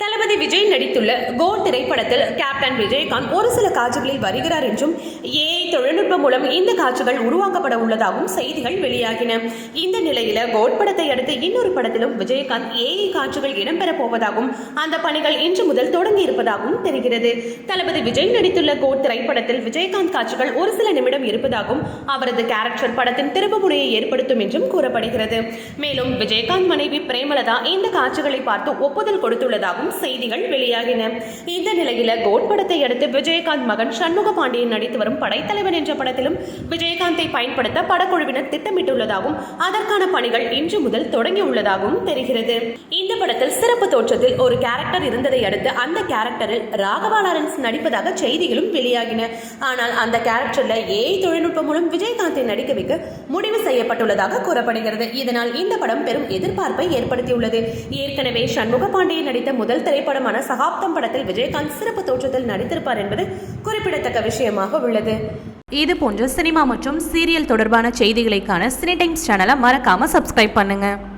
தளபதி விஜய் நடித்துள்ள கோ திரைப்படத்தில் கேப்டன் விஜயகாந்த் ஒரு சில காட்சிகளில் வருகிறார் என்றும் ஏஐ தொழில்நுட்பம் மூலம் இந்த காட்சிகள் உருவாக்கப்பட உள்ளதாகவும் செய்திகள் வெளியாகின. இந்த நிலையில கோட் படத்தை அடுத்து இன்னொரு படத்திலும் விஜயகாந்த் ஏஐ காட்சிகள் இடம்பெற போவதாகவும் அந்த பணிகள் இன்று முதல் தொடங்கி இருப்பதாகவும் தெரிகிறது. தளபதி விஜய் நடித்துள்ள கோட் திரைப்படத்தில் விஜயகாந்த் காட்சிகள் ஒரு சில நிமிடம் இருப்பதாகவும் அவரது கேரக்டர் படத்தின் திருப்புமுனையை ஏற்படுத்தும் என்றும் கூறப்படுகிறது. மேலும் விஜயகாந்த் மனைவி பிரேமலதா இந்த காட்சிகளை பார்த்து ஒப்புதல் கொடுத்துள்ளதாகவும் செய்திகள் வெளியாகின. இந்த நிலையில கோட் படத்தை அடுத்து விஜயகாந்த் மகன் சண்முக பாண்டியன் நடித்து வரும் படைத்தலைவன் என்ற படத்திலும் விஜயகாந்தை பயன்படுத்த படக்குழுவினர் திட்டமிட்டுள்ளதாகவும் அதற்கான பணிகள் இன்று முதல் தொடங்கியுள்ளதாகவும் தெரிகிறது. இந்த படத்தில் சிறப்பு தோற்றத்தில் ஒரு கேரக்டர் இருந்ததை அடுத்து அந்த கேரக்டரில் ராகவா லாரன்ஸ் நடிப்பதாக செய்திகளும் வெளியாகின. ஆனால் அந்த கேரக்டர்ல ஏஐ தொழில்நுட்பம் மூலம் விஜயகாந்தை நடிக்க வைக்க முடிவு செய்யப்பட்டுள்ளதாக கூறப்படுகிறது. இதனால் இந்த படம் பெரும் எதிர்பார்ப்பை ஏற்படுத்தியுள்ளது. ஏற்கனவே சண்முக பாண்டியன் நடித்த முதல் திரைப்படமான சகாப்தம் படத்தில் விஜயகாந்த் சிறப்பு தோற்றத்தில் நடித்திருப்பார் என்பது குறிப்பிடத்தக்க விஷயமாக உள்ளது. இது போன்ற சினிமா மற்றும் சீரியல் தொடர்பான செய்திகளைக்கான சினி டைம்ஸ் சேனலை மறக்காம சப்ஸ்கிரைப் பண்ணுங்க.